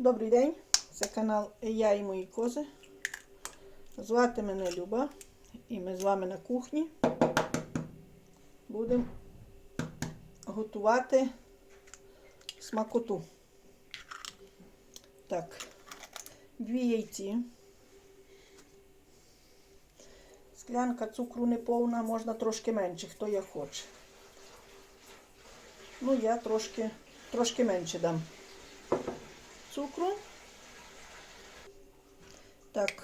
Добрий день, це канал Я і мої кози. Звати мене Люба, і ми з вами на кухні будемо готувати смакоту. Так, дві яйці. Склянка цукру не повна, можна трошки менше, хто як хоче. Ну, я трошки, трошки менше дам цукру. Так.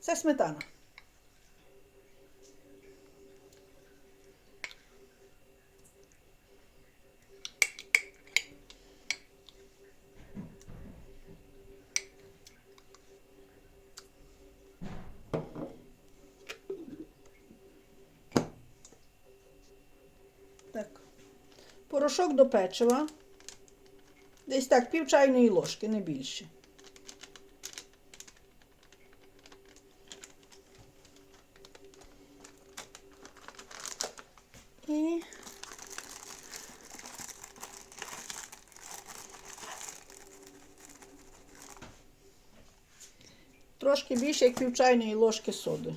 Це сметана. Так. Порошок до печива. Десь так, пів чайної ложки, не більше. І трошки більше, як пів чайної ложки соди.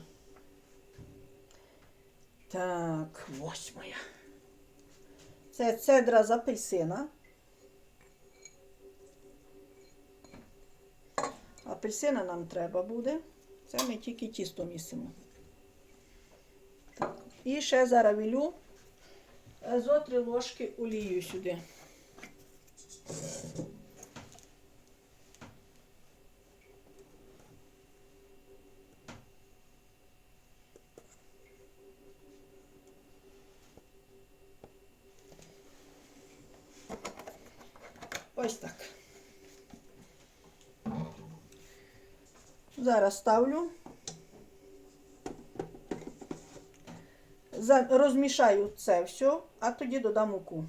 Так, ось моя. Це цедра з апельсина. Апельсина нам треба буде. Це ми тільки тісто місимо. Так. І ще зараз вілю зо три ложки олію сюди. Ось так. Зараз ставлю. Розмішаю це все, а тоді додам муку.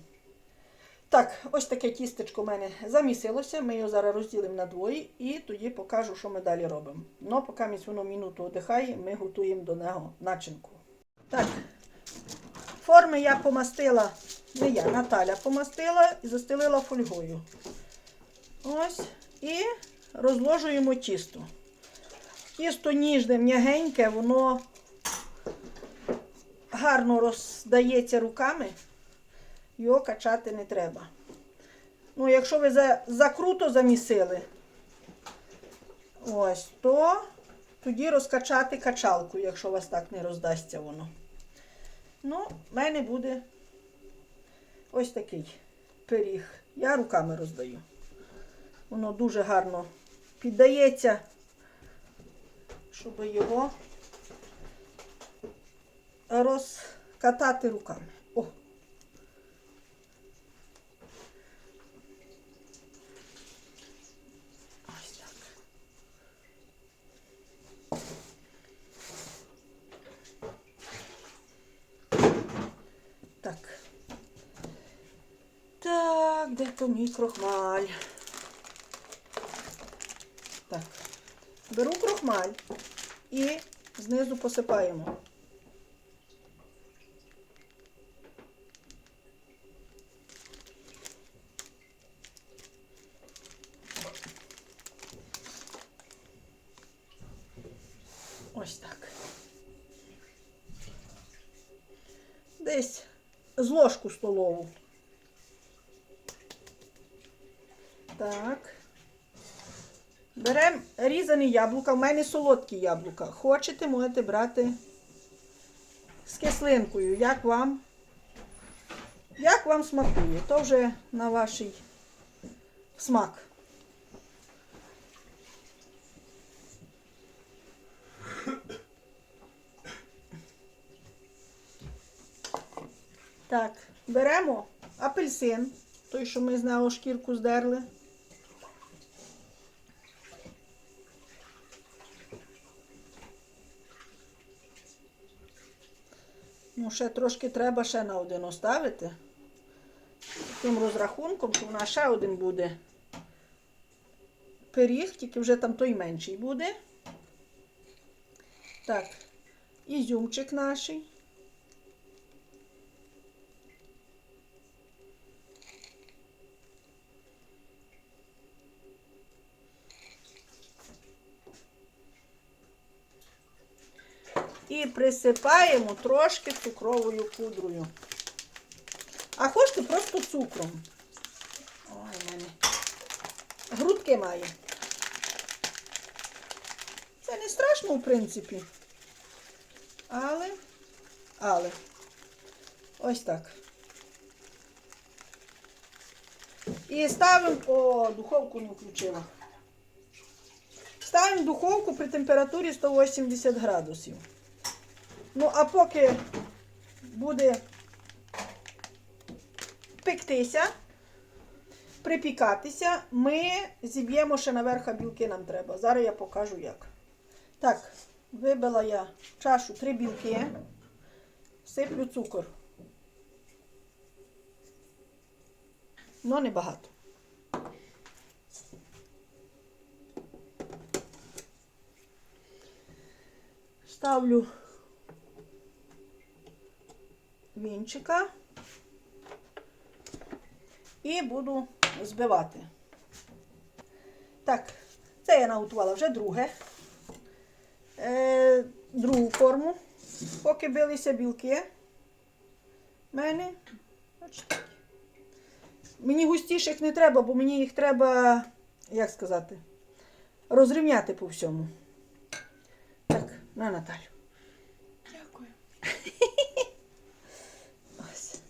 Так, ось таке тістечко в мене замісилося. Ми його зараз розділимо на двоє і тоді покажу, що ми далі робимо. Ну, поки місь воно минуту одихає, ми готуємо до нього начинку. Так, форми я помастила, не я, Наталя помастила і застелила фольгою. Ось. І розложуємо тісто. Тісто ніжне, м'ягеньке, воно гарно роздається руками, його качати не треба. Ну, якщо ви закруто замісили, ось, то тоді розкачати качалку, якщо у вас так не роздасться воно. Ну, в мене буде ось такий пиріг. Я руками роздаю. Воно дуже гарно піддається, щоб його розкатати руками. О! Ось так. Так. Мій крохмаль? Так. Беру крохмаль і знизу посипаємо. Ось так. Десь з ложку столову. Так. Беремо різані яблука. У мене солодкі яблука. Хочете, можете брати з кислинкою. Як вам? Як вам смакує? То вже на ваш смак. Так, беремо апельсин, той, що ми з нього шкірку здерли. Ну, ще трошки треба ще на один оставити. Таким розрахунком, що в нас ще один буде пиріг, тільки вже там той менший буде. Так, ізюмчик наш. І присипаємо трошки цукровою пудрою. А хочете просто цукром. Ой, мене. Грудки має. Це не страшно, в принципі. Але, але. Ось так. І ставимо, о, духовку не включила. Ставимо духовку при температурі 180 градусів. Ну, а поки буде пектися, припікатися, ми зіб'ємо ще наверх, білки нам треба. Зараз я покажу як. Так, вибила я чашу три білки, сиплю цукор. Ну, небагато. Ставлю вінчика і буду збивати. Так, це я наготувала вже друге. Е, другу форму. Поки билися білки. в мене. Бачите. Мені густіших не треба, бо мені їх треба, як сказати, розрівняти по всьому. Так, на Наталю. Дякую. Ось.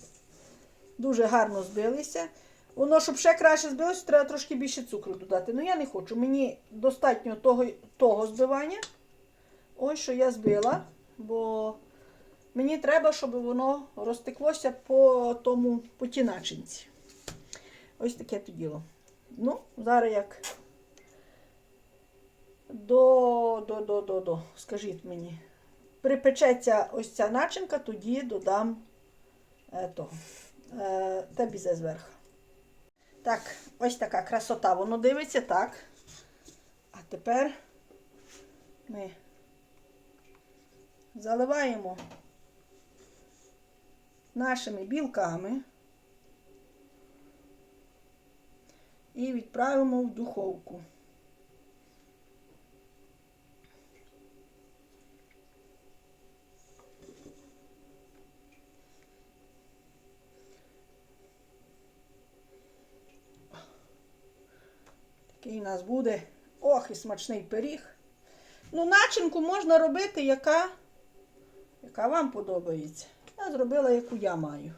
Дуже гарно збилися. Воно, щоб ще краще збилося, треба трошки більше цукру додати. Ну я не хочу. Мені достатньо того, того збивання. Ось що я збила, бо мені треба, щоб воно розтеклося по тому по начинці. Ось таке то діло. Ну, зараз як до, до, до, до, до, скажіть мені. Припечеться ось ця начинка, тоді додам е, того, е, те бізе зверху. Так, ось така красота. Воно дивиться так. А тепер ми заливаємо нашими білками і відправимо в духовку. Такий у нас буде ох і смачний пиріг. Ну, начинку можна робити, яка, яка вам подобається. Я зробила, яку я маю.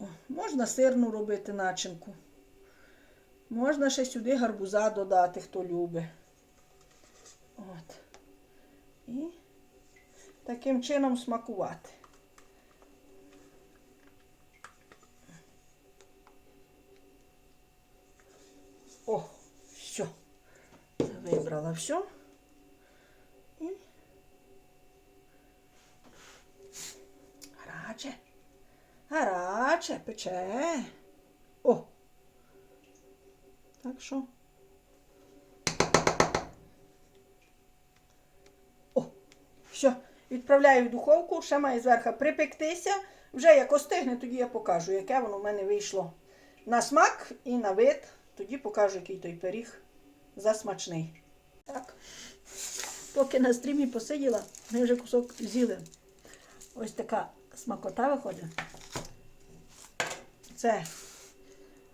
О, можна сирну робити начинку. Можна ще сюди гарбуза додати, хто любить. От. І таким чином смакувати. О, все. Вибрала все. І гаряче. Гаряче, пече. О. Так що. О, все. Відправляю в духовку, ще має зверху припектися. Вже як остигне, тоді я покажу, яке воно в мене вийшло на смак і на вид. Тоді покажу, який той пиріг засмачний. Так. Поки на стрімі посиділа, ми вже кусок з'їли. Ось така смакота виходить. Це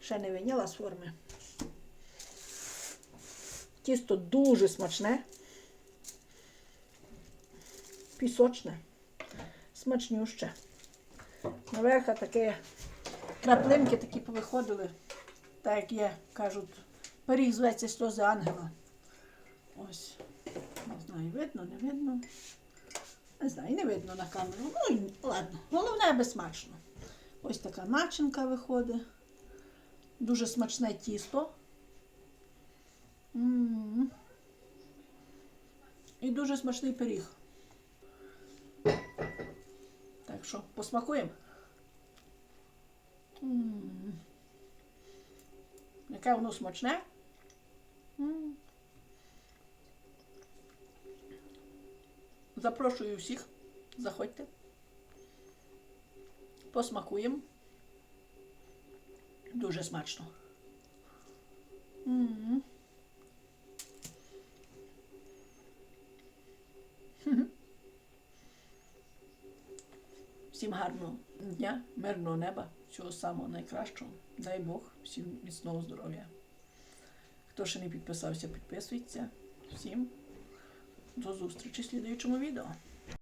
ще не виняла з форми. Тісто дуже смачне, пісочне, смачнюще. Наверха таке краплинки такі повиходили, так як є, кажуть, пиріг зветься сльози ангела. Ось, не знаю, видно, не видно. Не знаю, не видно на камеру. Ну, і ладно, головне аби смачно. Ось така начинка виходить. Дуже смачне тісто. М. І дуже смачний пиріг. Так що, посмакуємо. М. Яке воно смачне. Запрошую всіх. Заходьте. Посмакуємо. Дуже смачно. М. Всім гарного дня, мирного неба, всього самого найкращого. Дай Бог, всім міцного здоров'я. Хто ще не підписався, підписується. Всім до зустрічі в слідуючому відео.